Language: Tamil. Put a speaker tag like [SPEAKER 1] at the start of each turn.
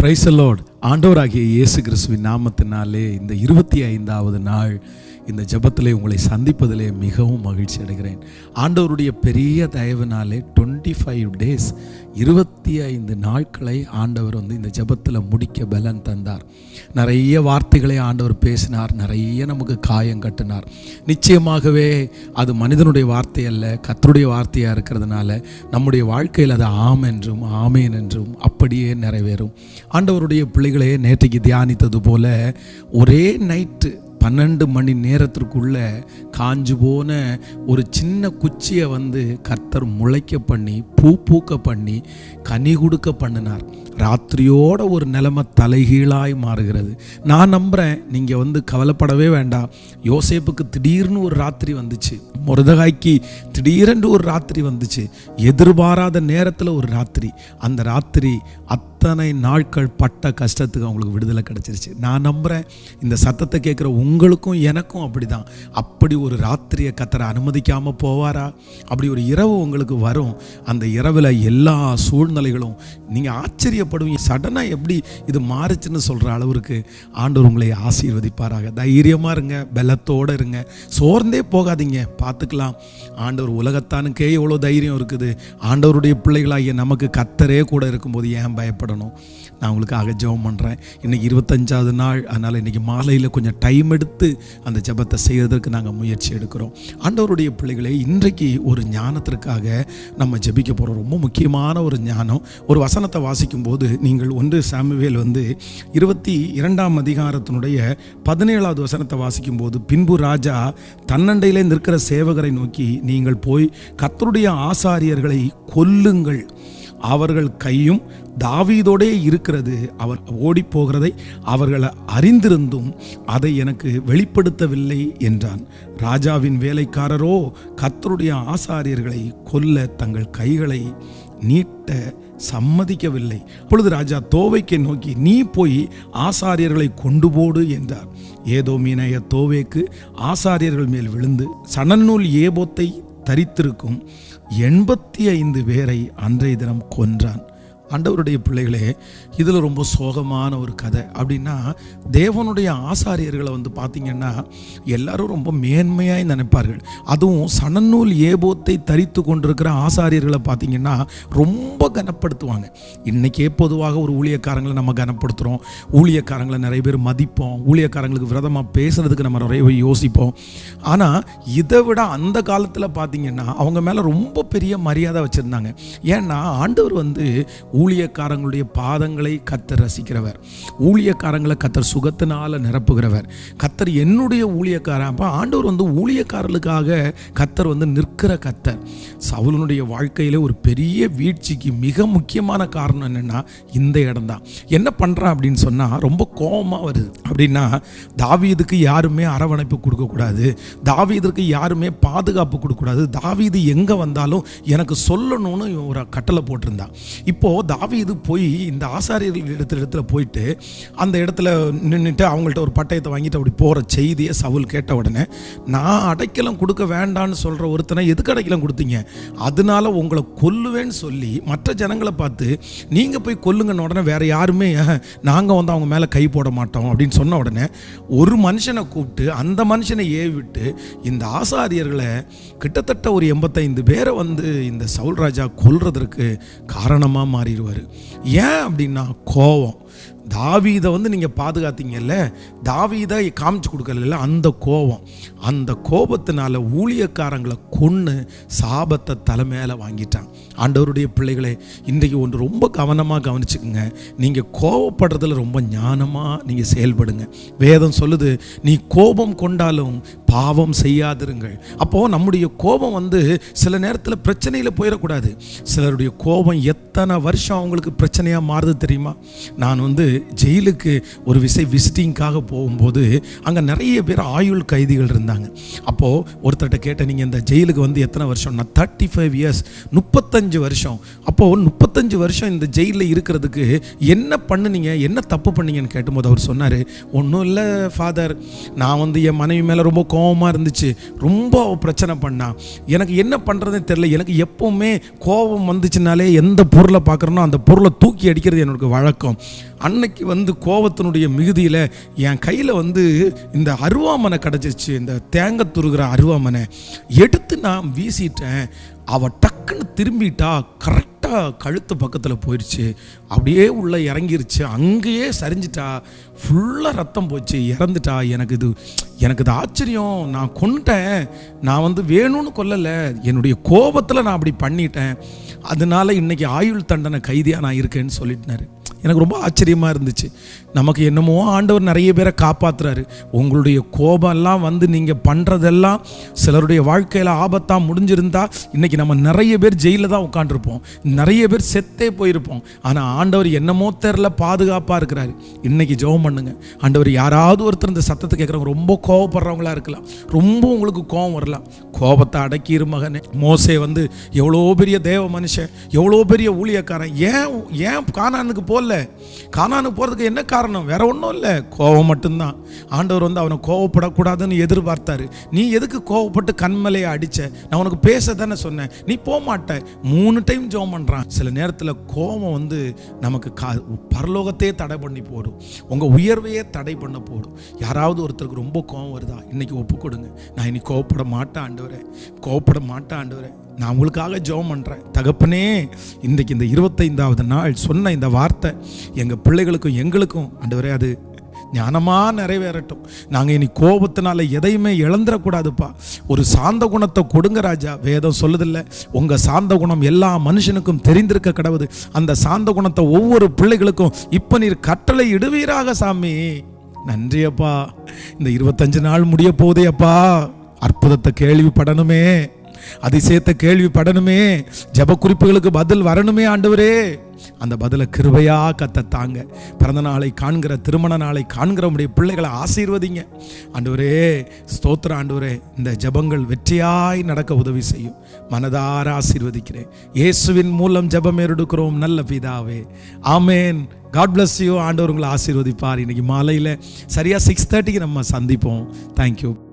[SPEAKER 1] ప్రైస్ లోడ్ ஆண்டவராகிய இயேசு கிறிஸ்துவின் நாமத்தினாலே இந்த இருபத்தி ஐந்தாவது நாள் இந்த ஜபத்திலே உங்களை சந்திப்பதிலே மிகவும் மகிழ்ச்சி அடைகிறேன். ஆண்டவருடைய பெரிய தயவுனாலே டுவெண்ட்டி ஃபைவ் டேஸ் இருபத்தி ஐந்து நாட்களை ஆண்டவர் வந்து இந்த ஜெபத்தில் முடிக்க பலன் தந்தார். நிறைய வார்த்தைகளை ஆண்டவர் பேசினார் நிறைய நமக்கு காயம் கட்டினார். நிச்சயமாகவே அது மனிதனுடைய வார்த்தை அல்ல கத்தருடைய வார்த்தையாக இருக்கிறதுனால நம்முடைய வாழ்க்கையில் அது ஆம் என்றும் ஆமேன் என்றும் அப்படியே நிறைவேறும். ஆண்டவருடைய பிள்ளை பிள்ளைகளே நேற்றைக்கு தியானித்தது போல ஒரே நைட்டு பன்னெண்டு மணி நேரத்திற்குள்ள காஞ்சு போன ஒரு சின்ன குச்சியை வந்து கர்த்தர் முளைக்க பண்ணி பூ பூக்க பண்ணி கனி கொடுக்க பண்ணினார். ராத்திரியோட ஒரு நிலைமை தலைகீழாய் மாறுகிறது. நான் நம்புகிறேன் நீங்கள் வந்து கவலைப்படவே வேண்டாம். யோசேப்புக்கு திடீர்னு ஒரு ராத்திரி வந்துச்சு. முருதகாய்க்கு திடீரென்று ஒரு ராத்திரி வந்துச்சு. எதிர்பாராத நேரத்தில் ஒரு ராத்திரி. அந்த ராத்திரி அத்தனை நாட்கள் பட்ட கஷ்டத்துக்கு அவங்களுக்கு விடுதலை கிடச்சிருச்சு. நான் நம்புகிறேன் இந்த சத்தத்தை கேட்குற உங்களுக்கும் எனக்கும் அப்படிதான். அப்படி ஒரு ராத்திரியை கத்தரை அனுமதிக்காமல் போவாரா? அப்படி ஒரு இரவு உங்களுக்கு வரும். அந்த இரவில் எல்லா சூழ்நிலைகளும் நீங்கள் ஆச்சரியப்படுவீங்க. சடனாக எப்படி இது மாறுச்சுன்னு சொல்கிற அளவிற்கு ஆண்டவர் உங்களை ஆசீர்வதிப்பாராக. தைரியமாக இருங்க பலத்தோடு இருங்க. சோர்ந்தே போகாதீங்க பார்த்துக்கலாம். ஆண்டவர் உலகத்தானுக்கே எவ்வளோ தைரியம் இருக்குது. ஆண்டவருடைய பிள்ளைகளாகிய நமக்கு கத்தரே கூட இருக்கும்போது ஏன் பயப்படணும் நான் உங்களுக்காக ஜெபம் பண்ணுறேன் இன்றைக்கி இருபத்தஞ்சாவது நாள். அதனால் இன்றைக்கி மாலையில் கொஞ்சம் டைம் எடுத்து அந்த ஜெபத்தை செய்வதற்கு நாங்கள் முயற்சி எடுக்கிறோம். ஆண்டவருடைய பிள்ளைகளே இன்றைக்கு ஒரு ஞானத்திற்காக நம்ம ஜெபிக்க போகிறோம் ரொம்ப முக்கியமான ஒரு ஞானம். ஒரு வசனத்தை வாசிக்கும்போது நீங்கள் ஒன்று சாமுவேல் வந்து இருபத்தி இரண்டாம் அதிகாரத்தினுடைய பதினேழாவது வசனத்தை வாசிக்கும்போது பின்பு ராஜா தன்னண்டையிலே நிற்கிற சேவகரை நோக்கி நீங்கள் போய் கத்தருடைய ஆசாரியர்களை கொல்லுங்கள். அவர்கள் கையும் தாவீதோடே இருக்கிறது. அவர் ஓடி போகிறதை அவர்கள் அறிந்திருந்தும் அதை எனக்கு வெளிப்படுத்தவில்லை என்றான். ராஜாவின் வேலைக்காரரோ கத்தருடைய ஆசாரியர்களை கொல்ல தங்கள் கைகளை நீட்ட சம்மதிக்கவில்லை. பொழுது ராஜா தோவைக்கை நோக்கி நீ போய் ஆசாரியர்களை கொண்டு போடு என்றார். ஏதோ மீனைய தோவேக்கு ஆசாரியர்கள் மேல் விழுந்து சணநூல் ஏபோத்தை தரித்திருக்கும் எண்பத்தி ஐந்து பேரை அன்றைய தினம் கொன்றான். ஆண்டவருடைய பிள்ளைகளே இதில் ரொம்ப சோகமான ஒரு கதை. அப்படின்னா தேவனுடைய ஆசாரியர்களை வந்து பார்த்திங்கன்னா எல்லாரும் ரொம்ப மேன்மையாக நினைப்பார்கள். அதுவும் சணநூல் ஏபோத்தை தரித்து கொண்டிருக்கிற ஆசாரியர்களை பார்த்திங்கன்னா ரொம்ப கனப்படுத்துவாங்க. இன்றைக்கே பொதுவாக ஒரு ஊழியக்காரங்களை நம்ம கனப்படுத்துகிறோம் ஊழியக்காரங்களை நிறைய பேர் மதிப்போம். ஊழியக்காரங்களுக்கு விரதமாக பேசுகிறதுக்கு நம்ம நிறைய யோசிப்போம். ஆனால் இதை விட அந்த காலத்தில் பார்த்திங்கன்னா அவங்க மேலே ரொம்ப பெரிய மரியாதை வச்சுருந்தாங்க. ஏன்னா ஆண்டவர் வந்து ஊழியக்காரங்களுடைய பாதங்களை கத்தர் ரசிக்கிறவர். ஊழியக்காரங்களை கத்தர் சுகத்தினால் நிரப்புகிறவர். கத்தர் என்னுடைய ஊழியக்காரன் அப்போ ஆண்டவர் வந்து ஊழியக்காரர்களுக்காக கத்தர் வந்து நிற்கிற கத்தர். சவுலனுடைய வாழ்க்கையில் ஒரு பெரிய வீழ்ச்சிக்கு மிக முக்கியமான காரணம் என்னென்னா இந்த இடம்தான். என்ன பண்ணுறான் அப்படின்னு சொன்னால் ரொம்ப கோபமாக வருது. அப்படின்னா தாவீதுக்கு யாருமே அரவணைப்பு கொடுக்கக்கூடாது. தாவீதுக்கு யாருமே பாதுகாப்பு கொடுக்கக்கூடாது. தாவீது எங்கே வந்தாலும் எனக்கு சொல்லணும்னு ஒரு கட்டளை போட்டிருந்தான். இப்போது தாவீது போய் இந்த ஆசாரியர்கள் இடத்துல இடத்துல போயிட்டு அந்த இடத்துல நின்றுட்டு அவங்கள்ட்ட ஒரு பட்டயத்தை வாங்கிட்டு அப்படி போகிற செய்தியை சவுல் கேட்ட உடனே நான் அடைக்கலம் கொடுக்க வேண்டான்னு சொல்கிற ஒருத்தனை எதுக்கு அடைக்கலம் கொடுத்தீங்க? அதனால உங்களை கொல்லுவேன்னு சொல்லி மற்ற ஜனங்களை பார்த்து நீங்கள் போய் கொல்லுங்கன்னு உடனே வேறு யாருமே நாங்கள் வந்து அவங்க மேலே கை போட மாட்டோம் அப்படின்னு சொன்ன உடனே ஒரு மனுஷனை கூப்பிட்டு அந்த மனுஷனை ஏவி விட்டு இந்த ஆசாரியர்களை கிட்டத்தட்ட ஒரு எண்பத்தைந்து பேரை வந்து இந்த சவுல் ராஜா கொல்றதற்கு காரணமாக சொல்லிடுவார். ஏன் அப்படின்னா கோவம். தாவீதை வந்து நீங்கள் பாதுகாத்தீங்கல்ல தாவீதை காமிச்சு கொடுக்கல அந்த கோபம். அந்த கோபத்தினால ஊழியக்காரங்களை கொன்று சாபத்தை தலை மேலே வாங்கிட்டான் ஆண்டவருடைய பிள்ளைகளே இன்றைக்கு ஒன்று ரொம்ப கவனமாக கவனிச்சுக்குங்க. நீங்கள் கோபப்படுறதுல ரொம்ப ஞானமாக நீங்கள் செயல்படுங்க. வேதம் சொல்லுது நீ கோபம் கொண்டாலும் பாவம் செய்யாதிருங்கள். அப்போது நம்முடைய கோபம் வந்து சில நேரத்தில் பிரச்சனையில் போயிடக்கூடாது. சிலருடைய கோபம் எத்தனை வருஷம் அவங்களுக்கு பிரச்சனையாக மாறுது தெரியுமா? நான் வந்து ஜெயிலுக்கு ஒரு விசை விசிட்டிங்காக போகும்போது அங்கே நிறைய பேர் ஆயுள் கைதிகள் இருந்தாங்க. அப்போது ஒருத்தர்கிட்ட கேட்டேன் நீங்கள் இந்த ஜெயிலுக்கு வந்து எத்தனை வருஷம்? நான் தேர்ட்டி ஃபைவ் இயர்ஸ் முப்பத்தஞ்சு வருஷம். அப்போது முப்பத்தஞ்சு வருஷம் இந்த ஜெயிலில் இருக்கிறதுக்கு என்ன பண்ணுனீங்க? என்ன தப்பு பண்ணீங்கன்னு கேட்டும்போது அவர் சொன்னார் ஒன்றும் இல்லை ஃபாதர் நான் வந்து என் மனைவி மேலே ரொம்ப கோபமாக இருந்துச்சு. ரொம்ப பிரச்சனை பண்ணா. எனக்கு என்ன பண்ணுறதுன்னு தெரியல. எனக்கு எப்போவுமே கோபம் வந்துச்சுனாலே எந்த பொருளை பார்க்குறனோ அந்த பொருளை தூக்கி அடிக்கிறது என்னோட வழக்கம். அன்னைக்கு வந்து கோவத்தினுடைய மிகுதியில் என் கையில் வந்து இந்த அருவாமனை கிடச்சிச்சு இந்த தேங்காய் துருகிற அருவாமனை. எடுத்து நான் வீசிட்டேன். அவள் டக்குன்னு திரும்பிட்டா கரெக்டாக கழுத்து பக்கத்தில் போயிடுச்சு அப்படியே உள்ளே இறங்கிருச்சு. அங்கேயே சரிஞ்சிட்டா ஃபுல்லாக ரத்தம் போச்சு இறந்துட்டா. எனக்கு இது எனக்கு இது ஆச்சரியம். நான் கொண்டுட்டேன் நான் வந்து வேணும்னு கொல்லலை. என்னுடைய கோபத்தில் நான் அப்படி பண்ணிட்டேன். அதனால இன்றைக்கி ஆயுள் தண்டனை கைதியாக நான் இருக்கேன்னு சொல்லிட்டினாரு. எனக்கு ரொம்ப ஆச்சரியமாக இருந்துச்சு. நமக்கு என்னமோ ஆண்டவர் நிறைய பேரை காப்பாற்றுறாரு உங்களுடைய கோபம்லாம் வந்து நீங்கள் பண்ணுறதெல்லாம் சிலருடைய வாழ்க்கையில் ஆபத்தாக முடிஞ்சிருந்தா இன்றைக்கி நம்ம நிறைய பேர் ஜெயிலில் தான் உட்காந்துருப்போம் நிறைய பேர் செத்தே போயிருப்போம். ஆனால் ஆண்டவர் என்னமோ தெரில பாதுகாப்பாக இருக்கிறாரு. இன்றைக்கி ஜெபம் பண்ணுங்க. ஆண்டவர் யாராவது ஒருத்தர் இந்த சத்தத்தை கேட்குறவங்க ரொம்ப கோவப்படுறவங்களா இருக்கலாம். ரொம்ப உங்களுக்கு கோபம் வரலாம். கோபத்தை அடக்கிரு மகனே. மோசே வந்து எவ்வளோ பெரிய தேவ மனுஷன் எவ்வளோ பெரிய ஊழியக்காரன். ஏன் ஏன் கானானுக்கு இல்லை. கானானுக்கு போகிறதுக்கு என்ன காரணம்? வேற ஒன்றும் இல்லை. கோவம் மட்டும்தான். ஆண்டவர் வந்து அவனை கோவப்படக்கூடாதுன்னு எதிர்பார்த்தாரு. நீ எதுக்கு கோவப்பட்டு கண்மலையை அடிச்ச? நான் உனக்கு பேச தானே சொன்னேன். நீ போக மாட்ட மூணு டைம் ஜோம் பண்ணுறான் சில நேரத்தில் கோபம் வந்து நமக்கு கா பரலோகத்தையே தடை பண்ணி போடும். உங்கள் உயர்வையே தடை பண்ண போடும். யாராவது ஒருத்தருக்கு ரொம்ப கோவம் வருதா? இன்னைக்கு ஒப்பு கொடுங்க. நான் இனி கோவப்பட மாட்டேன் ஆண்டவரே. கோவப்பட மாட்டேன் ஆண்டவரே. நான் உங்களுக்காக ஜெபம் பண்ணுறேன் தகப்பனே இன்றைக்கு இந்த இருபத்தைந்தாவது நாள் சொன்ன இந்த வார்த்தை எங்கள் பிள்ளைகளுக்கும் எங்களுக்கும் ஆண்டவரே அது ஞானமாக நிறைவேறட்டும். நாங்கள் இனி கோபத்தினால எதையுமே இழந்துடக்கூடாதுப்பா. ஒரு சாந்த குணத்தை கொடுங்க ராஜா. வேதம் சொல்லுதில்ல உங்கள் சாந்த குணம் எல்லா மனுஷனுக்கும் தெரிந்திருக்க கடவுது. அந்த சாந்த குணத்தை ஒவ்வொரு பிள்ளைகளுக்கும் இப்போ நீர் கட்டளை இடுவீராக சாமி. நன்றியப்பா இந்த இருபத்தஞ்சு நாள் முடிய போதே அப்பா. அற்புதத்தை கேள்விப்படணுமே. அதிசயத்தை கேள்விப்படணுமே. ஜப குறிப்புகளுக்கு பதில் வரணுமே ஆண்டவரே. அந்த பதிலை கிருபையா கத்த தாங்க. பிறந்த நாளை காண்கிற திருமண நாளை காண்கிற உடைய பிள்ளைகளை ஆசீர்வதிங்க. ஆண்டவரே ஸ்தோத்திர ஆண்டவரே. இந்த ஜபங்கள் வெற்றியாய் நடக்க உதவி செய்யும். மனதார ஆசீர்வதிக்கிறேன். இயேசுவின் மூலம் ஜபம் ஏறெடுக்கிறோம் நல்ல பிதாவே. ஆமேன். காட் பிளஸ் யூ ஆண்டவர் உங்களை ஆசீர்வதிப்பார். இன்னைக்கு மாலையில் சரியாக சிக்ஸ் தேர்ட்டிக்கு நம்ம சந்திப்போம். தேங்க்யூ